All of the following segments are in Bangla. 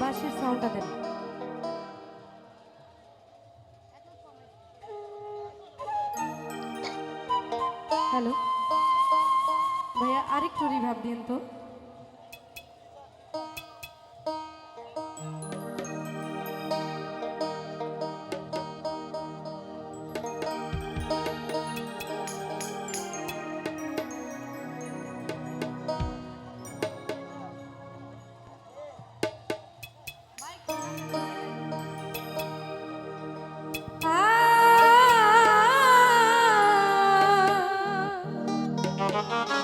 বাঁশির সাউন্ডটা দেন। হ্যালো ভাইয়া আরেকটু রিভাব দিন তো। Música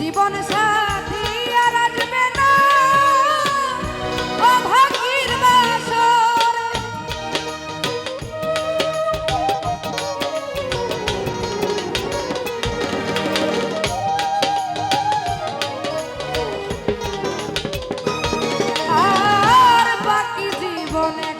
জীবন সাথী আর আসবে আর বাকি জীবনে